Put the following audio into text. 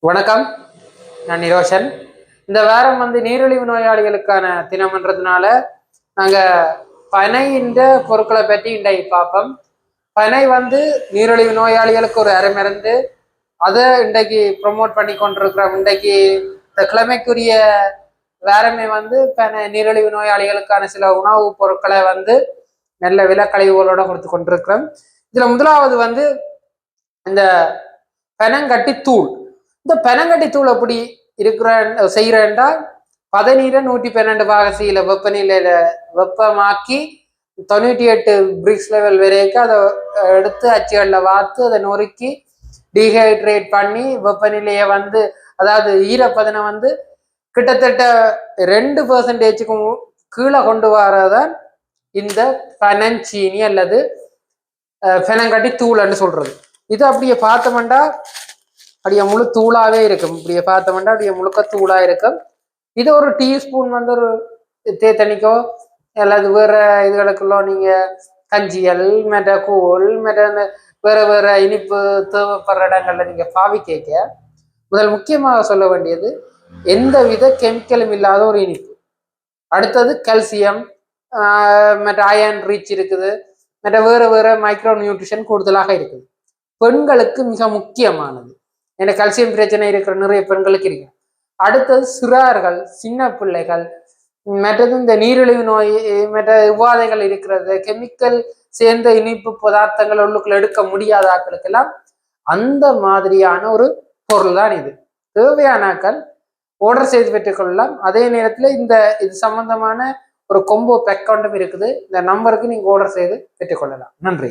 வணக்கம். நான் நிரோஷன் இந்த வாரம் வந்து நீரிழிவு நோயாளிகளுக்கான தினம்ன்றதுனால நாங்கள் பனைன்ற பொருட்களை பற்றி இன்றைக்கு பார்ப்போம். பனை வந்து நீரிழிவு நோயாளிகளுக்கு ஒரு அரைமருந்து. அதை இன்றைக்கு ப்ரொமோட் பண்ணி கொண்டிருக்கிறோம். இன்றைக்கு இந்த கிழமைக்குரிய வேறமே வந்து பனை நீரிழிவு நோயாளிகளுக்கான சில உணவுப் பொருட்களை வந்து நல்ல விலக்கழிவுகளோட கொடுத்து கொண்டிருக்கிறோம். இதில் முதலாவது வந்து இந்த பெனங்கட்டி தூள். இந்த பெனங்கட்டி தூள் எப்படி இருக்கிற செய்கிறேன்டா பதநீரை நூற்றி பன்னெண்டு பாகசியில் வெப்பநிலையில வெப்பமாக்கி தொண்ணூற்றி எட்டு பிரிக்ஸ் லெவல் வரைக்கும் அதை எடுத்து அச்சுகளில் வாத்து அதை நொறுக்கி டீஹைட்ரேட் பண்ணி வெப்பநிலையை வந்து அதாவது ஈரப்பதனை வந்து கிட்டத்தட்ட ரெண்டு பர்சன்டேஜுக்கும் கீழே கொண்டு வரதான் இந்த பனஞ்சீனி அல்லது பெனங்கட்டி தூள்னு சொல்றது. இது அப்படியே பார்த்தோம்னா அப்படியே முழு தூளாவே இருக்கும். இப்படியே பார்த்தோம்னா அப்படியே முழுக்க தூளா இருக்கும். இது ஒரு டீஸ்பூன் வந்து ஒரு தேத்தண்ணிக்கோ அல்லது வேற இதுகளுக்குள்ளோ நீங்க கஞ்சியல் மற்ற கூழ் மற்ற வேற வேற இனிப்பு தேவைப்படுற இடங்கள்ல நீங்க பாவி கேட்க முதல் முக்கியமாக சொல்ல வேண்டியது எந்த வித கெமிக்கலும் இல்லாத ஒரு இனிப்பு. அடுத்தது கல்சியம் மற்ற அயன் ரீச் இருக்குது. மற்ற வேறு வேறு மைக்ரோ நியூட்ரிஷன் கூடுதலாக இருக்குது. பெண்களுக்கு மிக முக்கியமானது. ஏன்னா கல்சியம் பிரச்சனை இருக்கிற நிறைய பெண்களுக்கு இருக்கு. அடுத்தது சிறார்கள் சின்ன பிள்ளைகள் மற்றது இந்த நீரிழிவு நோய் மற்ற உபாதைகள் இருக்கிறது கெமிக்கல் சேர்ந்த இனிப்பு பதார்த்தங்கள் உள்ளுக்குள்ள எடுக்க முடியாத ஆக்களுக்கெல்லாம் அந்த மாதிரியான ஒரு பொருள் தான் இது தேவையானாக்கள் ஆர்டர் செய்து பெற்றுக்கொள்ளலாம் அதே நேரத்தில் இந்த இது சம்பந்தமான ஒரு கொம்போ பேக்கவுண்டும் இருக்குது. இந்த நம்பருக்கு நீங்கள் ஆர்டர் செய்து பெற்றுக்கொள்ளலாம் நன்றி.